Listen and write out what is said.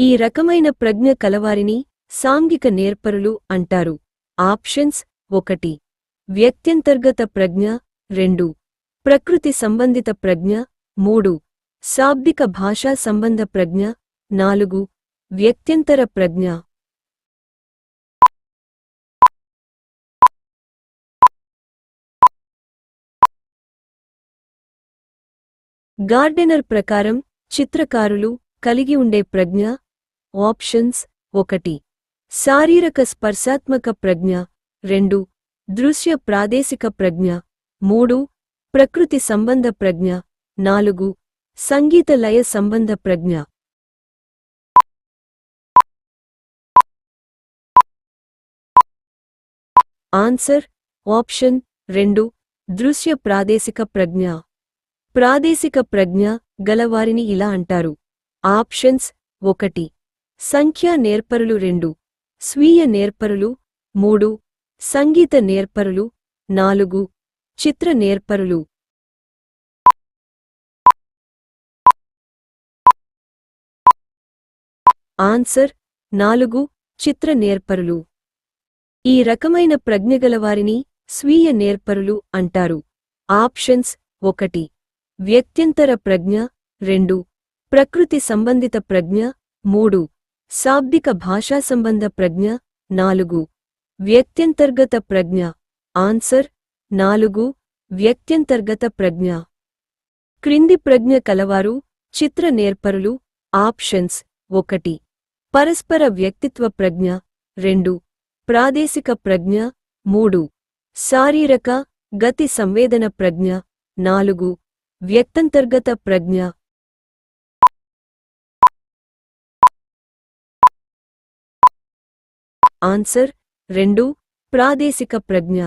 ఈ రకమైన ప్రజ్ఞ కలవారిని సాంఘిక నేర్పరులు అంటారు. ఆప్షన్స్ ఒకటి. వ్యక్త్యంతర్గత ప్రజ్ఞ రెండు. ప్రకృతి సంబంధిత ప్రజ్ఞ మూడు. శాబ్దిక భాషా సంబంధ ప్రజ్ఞ నాలుగు. వ్యక్త్యంతర ప్రజ్ఞ. గార్డెనర్ ప్రకారం చిత్రకారులు కలిగి ఉండే ప్రజ్ఞ ఆప్షన్స్ ఒకటి. శారీరక స్పర్శాత్మక ప్రజ్ఞ రెండు. దృశ్య ప్రాదేశిక ప్రజ్ఞ మూడు. ప్రకృతి సంబంధ ప్రజ్ఞ నాలుగు. సంగీత లయ సంబంధ ప్రజ్ఞ. ఆన్సర్ ఆప్షన్ రెండు. దృశ్య ప్రాదేశిక ప్రజ్ఞ. ప్రాదేశిక ప్రజ్ఞ గలవారిని ఇలా అంటారు. ఆప్షన్స్ ఒకటి. సంఖ్యా నేర్పరులు రెండు స్వీయ నేర్పరులు మూడు సంగీత నేర్పరులు నాలుగు చిత్ర నేర్పరులు. ఆన్సర్ నాలుగు చిత్ర నేర్పరులు. ఈ రకమైన ప్రజ్ఞగలవారిని స్వీయ నేర్పరులు అంటారు. ఆప్షన్స్ ఒకటి వ్యక్త్యంతర ప్రజ్ఞ రెండు ప్రకృతి సంబంధిత ప్రజ్ఞ మూడు శాబ్దిక భాషా సంబంధ ప్రజ్ఞ నాలుగు. వ్యక్త్యంతర్గత ప్రజ్ఞ. ఆన్సర్ నాలుగు. వ్యక్త్యంతర్గత ప్రజ్ఞ. క్రింది ప్రజ్ఞ కలవారు చిత్ర నేర్పరులు ఆప్షన్స్ ఒకటి. పరస్పర వ్యక్తిత్వ ప్రజ్ఞ రెండు. ప్రాదేశిక ప్రజ్ఞ మూడు. శారీరక గతి సంవేదన ప్రజ్ఞ నాలుగు. వ్యక్తంతర్గత ప్రజ్ఞ. ఆన్సర్ రెండు ప్రాదేశిక ప్రజ్ఞ.